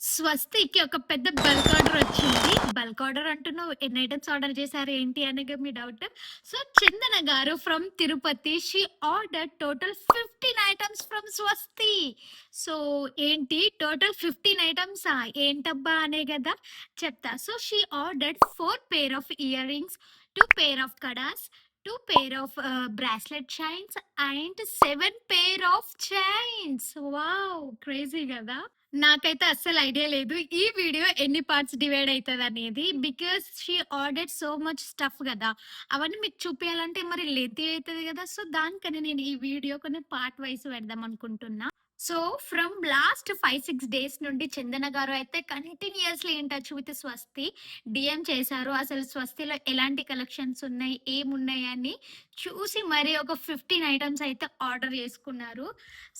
స్వస్తికి ఒక పెద్ద bulk order వచ్చింది. బల్క్ ఆర్డర్ అంటున్నావు ఎన్ని ఐటమ్స్ ఆర్డర్ చేశారు ఏంటి అనేది మీ doubt. So Chandana garu from Tirupati she order total fifteen items from Swasti. So ఏంటి టోటల్ ఫిఫ్టీన్ ఐటమ్స్ ఏంటబ్బా అనే కదా చెప్తా. So she order four pair of earrings, two pair of kadas, two pair of bracelet chains and seven pair of chains. Wow! Crazy కదా నాకైతే అస్సలు idea లేదు. ఈ వీడియో ఎన్ని parts divide అవుతుందనేది because she order so much stuff కదా అవన్నీ మీకు చూపించాలంటే మరి లెతి అవుతుంది కదా సో దానికని నేను ఈ వీడియో కొన్ని పార్ట్ వైస్ పెడదాం అనుకుంటున్నా. సో ఫ్రమ్ లాస్ట్ 5, 6 డేస్ నుండి చందన గారు అయితే continuously in touch with Swasti. DM చేశారు. అసలు స్వస్తిలో ఎలాంటి కలెక్షన్స్ ఉన్నాయి, ఏమున్నాయి అని చూసి మరి ఒక ఫిఫ్టీన్ ఐటమ్స్ అయితే ఆర్డర్ చేసుకున్నారు.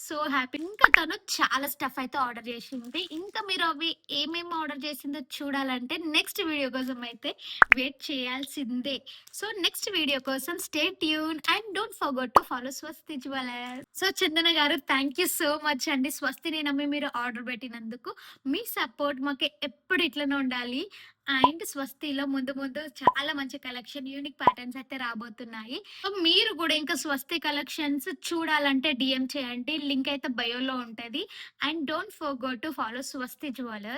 So happy. ఇంకా తను చాలా స్టఫ్ అయితే ఆర్డర్ చేసింది. ఇంకా మీరు అవి ఏమేమి ఆర్డర్ చేసిందో చూడాలంటే నెక్స్ట్ వీడియో కోసం అయితే వెయిట్ చేయాల్సిందే. సో నెక్స్ట్ వీడియో కోసం stay tune and don't forgot to follow Swasti so Chandana garu thank you so much అండి. స్వస్తిని నమ్మి మీరు ఆర్డర్ పెట్టినందుకు. మీ సపోర్ట్ మాకు ఎప్పుడు ఇట్లనే ఉండాలి. అండ్ స్వస్తిలో ముందు ముందు చాలా మంచి కలెక్షన్ యూనిక్ ప్యాటర్న్స్ అయితే రాబోతున్నాయి. సో మీరు కూడా ఇంకా స్వస్తి కలెక్షన్స్ చూడాలంటే డిఎం చేయండి. లింక్ అయితే బయోలో ఉంటది. And don't forget to follow Swasti jewellers.